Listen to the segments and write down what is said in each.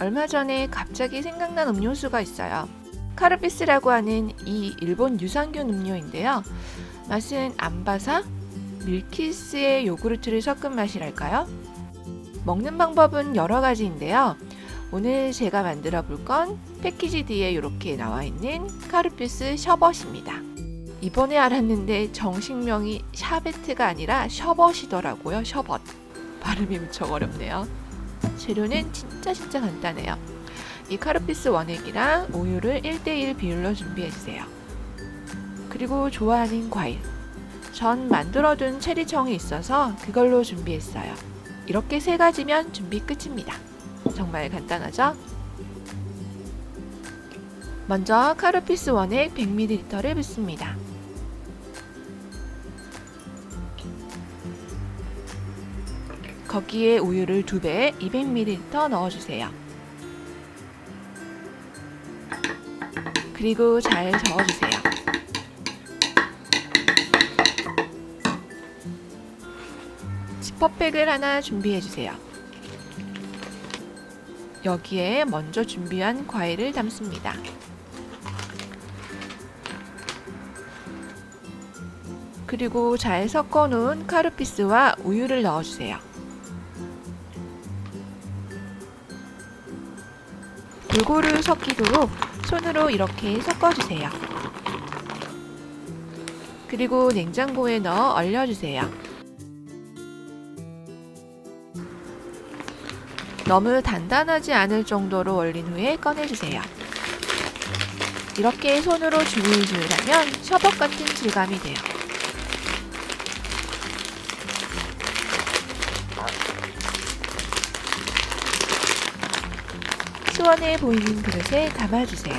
얼마 전에 갑자기 생각난 음료수가 있어요. 카르피스라고 하는 이 일본 유산균 음료인데요. 맛은 암바사, 밀키스의 요구르트를 섞은 맛이랄까요? 먹는 방법은 여러 가지인데요. 오늘 제가 만들어 볼 건 패키지 뒤에 이렇게 나와 있는 카르피스 셔벗입니다. 이번에 알았는데 정식명이 샤베트가 아니라 셔벗이더라고요. 셔벗. 발음이 무척 어렵네요. 재료는 진짜 진짜 간단해요. 이 카르피스 원액이랑 우유를 1대1 비율로 준비해주세요. 그리고 좋아하는 과일. 전 만들어둔 체리청이 있어서 그걸로 준비했어요. 이렇게 세 가지면 준비 끝입니다. 정말 간단하죠? 먼저 카르피스 원액 100ml를 붓습니다. 거기에 우유를 2배 200ml 넣어주세요. 그리고 잘 저어주세요. 지퍼백을 하나 준비해주세요. 여기에 먼저 준비한 과일을 담습니다. 그리고 잘 섞어 놓은 카르피스와 우유를 넣어주세요. 골고루 섞이도록 손으로 이렇게 섞어주세요. 그리고 냉장고에 넣어 얼려주세요. 너무 단단하지 않을 정도로 얼린 후에 꺼내주세요. 이렇게 손으로 줄줄 하면 셔벗 같은 질감이 돼요. 시원해 보이는 그릇에 담아주세요.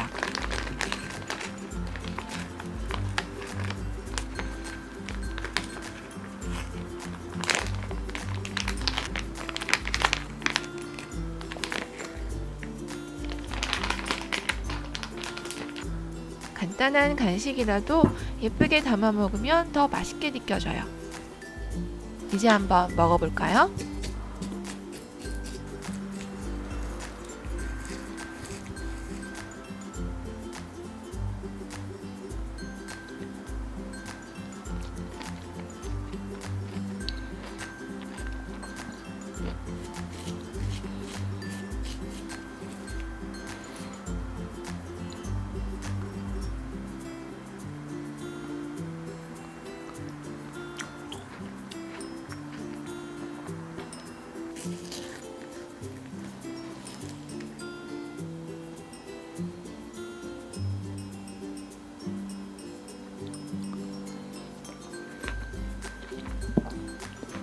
간단한 간식이라도 예쁘게 담아 먹으면 더 맛있게 느껴져요. 이제 한번 먹어볼까요?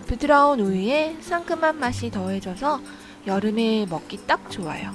부드러운 우유에 상큼한 맛이 더해져서 여름에 먹기 딱 좋아요.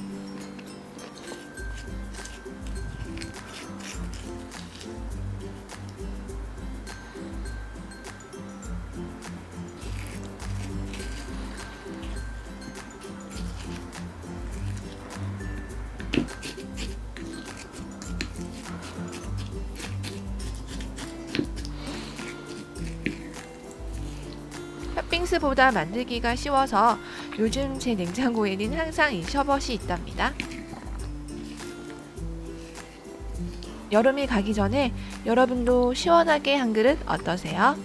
팥빙수보다 만들기가 쉬워서 요즘 제 냉장고에는 항상 이 셔벗이 있답니다. 여름이 가기 전에 여러분도 시원하게 한 그릇 어떠세요?